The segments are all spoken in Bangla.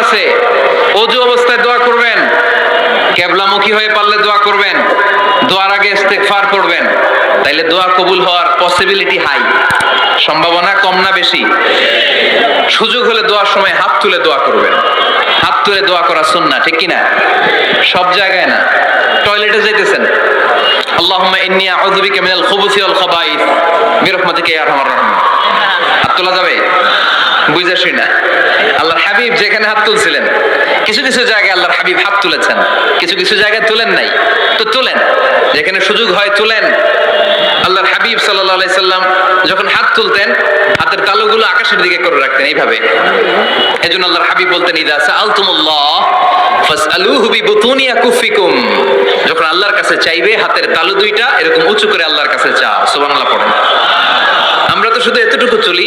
আছে। অজু অবস্থায় দোয়া করবেন। কেবলামুখী হয়ে পারলে দোয়া করবেন। দোয়ার আগে ইস্তেকফার করবেন। তাইলে দোয়া কবুল হওয়ার পসিবিলিটি হাই সম্ভাবনা কম না বেশি। সুযোগ হলে দোয়ার সময় হাত তুলে দোয়া করবেন। হাত তুলে দোয়া করা সুন্না ঠিক কি না সব জায়গায় না। টয়লেটে যাইতেছেন। আল্লাহুম্মা ইন্নী আউযু বিকা মিনাল খুবুসি ওয়াল খাবাইস। বিরহমাতিকা ইয়া আরহামার রাহিমিন। হাত তোলা যাবে? বুঝাসই না। আল্লাহর হাবিব যেখানে হাত তুলছিলেন, কিছু কিছু জায়গায় আল্লাহর হাবিব হাত তুলেছেন। কিছু কিছু জায়গায় তুলেন নাই। তো তুলেন। যেখানে সুযোগ হয় তুলেন। আল্লাহর হাবিব সাল্লাম যখন হাত তুলতেন, হাতের তালুগুলো আকাশের দিকে করে রাখতেন এইভাবে। এজন্য আল্লাহর হাবিব বলতেন আকুফিকুম যখন আল্লাহর কাছে চাইবে, হাতের তালু দুইটা এরকম উঁচু করে আল্লাহর কাছে চাও। সুবহানাল্লাহ পড়েন। আমরা তো শুধু এতটুকু চলি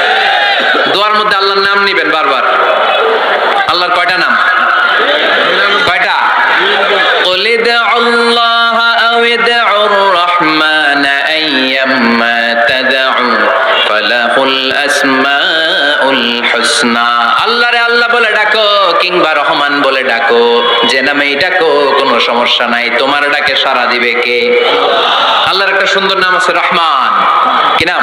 দোয়ার মধ্যে আল্লাহর নাম নিবেন বারবার আল্লাহর কয়টা নাম কয়টা قل ادعوا الله أو ادعوا الرحمن أيما تدعوا فله الأسماء الحسنى আল্লাহরে আল্লাহ বলে ডাকো কিংবা রহমান বলে ডাকো যে নামেই ডাকো কোনো সমস্যা নাই তোমার ডাকে সারা দিবে কে আল্লাহর একটা সুন্দর নাম আছে রহমান কি নাম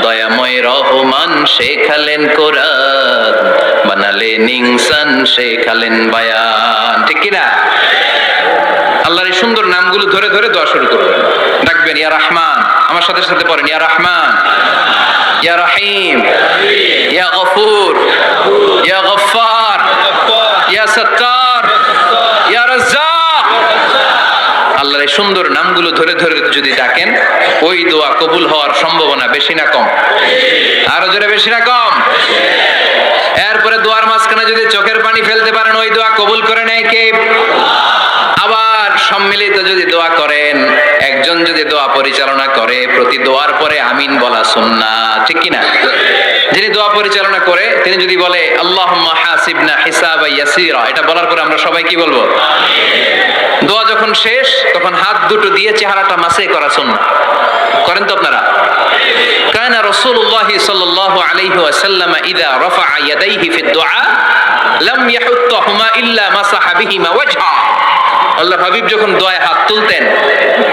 দয়াময় রহমান শেখালেন কোরআন, বানালেন ইনসান শেখালেন বায়ান। ঠিক কিনা? আল্লাহর এই সুন্দর নামগুলো ধরে ধরে দোয়া শুরু করবেন। ডাকবেন, ইয়া রহমান। আমার সাথে সাথে পড়েন, ইয়া রহমান। ইয়া রহিম। ইয়া গফুর। ইয়া গফফার। ইয়া সত্তার। ইয়া রাজ্জাক। আল্লাহর এই সুন্দর নামগুলো ধরে ধরে যদি ডাকেন, ওই দোয়া কবুল হওয়ার সম্ভাবনা বেশি না কম। আরও জোরে বেশি না কম? এরপরে দোয়ার মাঝখানে যদি চোখের পানি ফেলতে পারেন, ওই দোয়া কবুল করে নেয় কে? আবার সম্মিলিত যদি দোয়া করেন, একজন যদি দোয়া পরিচালনা করে, প্রতি দোয়ার পরে আমিন বলা সুন্না ঠিক কি না যিনি দোয়া পরিচালনা করে, তিনি যদি বলে আল্লাহ হাসিবনা হিসাব ইয়াসিরা, এটা বলার পরে আমরা সবাই কি বলব? দোয়া যখন শেষ তখন হাত দুটো দিয়ে চেহারাটা মাসে করা সুন্না করেন তো আপনারা كان رسول الله صلى الله عليه وسلم إذا رفع يديه في الدعاء لم يحطهما إلا مسح بهما وجهه আল্লাহ হাবিব যখন দোয়ায় হাত তুলতেন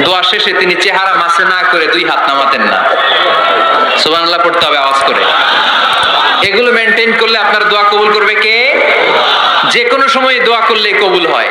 দোয়া শেষে তিনি চেহারা মাসে না করে দুই হাত নামাতেন না সুবহানাল্লাহ পড়তে হবে আওয়াজ করে এগুলো মেনটেন করলে আপনার দোয়া কবুল করবে কে যে কোনো সময় দোয়া করলে কবুল হয়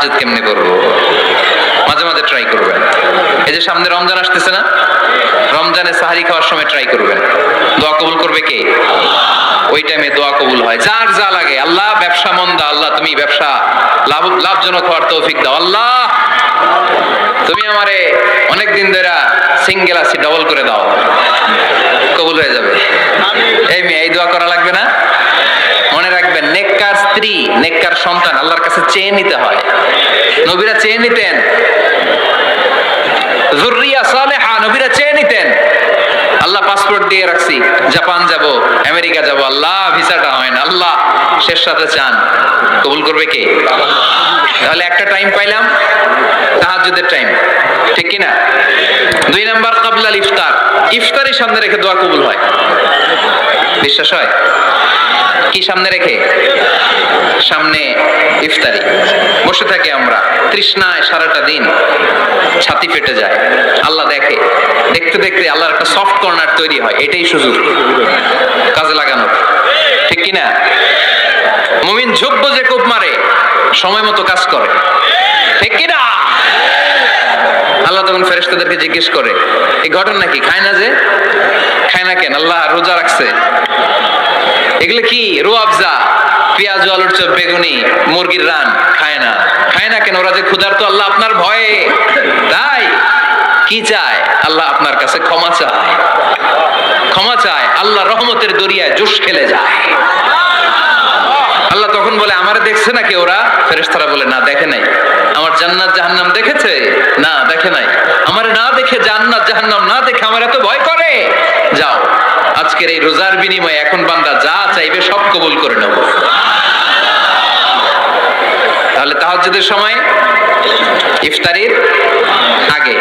তাহাজ্জুদ কেমনে করব? মাঝে মাঝে ট্রাই করবেন। এই যে সামনে রমজান আসতেছে না? রমজানে সাহারি খাওয়ার সময় ট্রাই করবেন। দোয়া কবুল করবে কে? ওই টাইমে দোয়া কবুল হয়। যার যা লাগে। আল্লাহ ব্যবসা মন্দা আল্লাহ তুমি ব্যবসা লাভ লাভজনক হওয়ার তৌফিক দাও। আল্লাহ! তুমি আমারে অনেক দিন ধরে সিঙ্গেল আছি ডবল করে দাও। কবুল হয়ে যাবে। এই মেয়ে এই দোয়া করা লাগবে না? স্ত্রী নেককার সন্তান আল্লাহর কাছে চেয়ে নিতে হয়। নবীরা চেয়ে নিতেন। জুররিয়া সালেহা, নবীরা চেয়ে নিতেন। আল্লাহ পাসপোর্ট দিয়ে রাখছি, জাপান যাব, আমেরিকা যাব, আল্লাহ ভিসাটা হয় না, আল্লাহ শেষ সাথে চান। কবুল করবে কে? তাহলে একটা টাইম পাইলাম, তাহাজ্জুদের টাইম ঠিক কি না দুই নাম্বার কাবলাল ইফতার। ইফতারের সামনে রেখে দোয়া কবুল হয়। বিশ্বাস হয়? কি সামনে রেখে? সামনে ইফতারি। বসে থাকি আমরা। তৃষ্ণায় সারাটা দিন ছাতি ফেটে যায়। আল্লাহ দেখে। দেখতে দেখতে আল্লাহর একটা সফট কর্নার তৈরি হয়। এটাই সুযোগ। কাজে লাগানোর ঠিক কিনা মুমিন ঝোপ্প যে কোপ মারে, সময় মতো কাজ করে। ঠিক কি না? আল্লাহ তখন ফেরেশতাদেরকে জিজ্ঞেস করে, এই ঘটনা কি? খায় না যে? খায় না কেন? আল্লাহ রোজা রাখছে। এগুলো কি? রোয়াবজা পেঁয়াজ আলুর চপ বেগুনি, মুরগির রান, খায় না। খায় না কেন? ওরা যে ক্ষুধার তো আল্লাহ আপনার ভয়ে। তাই? কি চায়? আল্লাহ আপনার কাছে ক্ষমা চায়। ক্ষমা চায়? আল্লাহ রহমতের দরিয়ায় জোশ খেলে যায়। আল্লাহ তখন বলে, আমার দেখছে নাকি ওরা? ফেরেস্তারা বলে, না, দেখে নাই। আমার জান্নাত জাহান্নাম দেখেছে? না দেখে নাই। আমার না দেখে জান্নাত, জাহান্নাম না দেখে আমার এত ভয় করে। যাও, আজকের এই রোজার বিনিময়ে এখন বান্দা যা চাইবে সব কবুল করে নেব। তাহলে তাহাজ্জুদের সময়, ইফতারির আগে।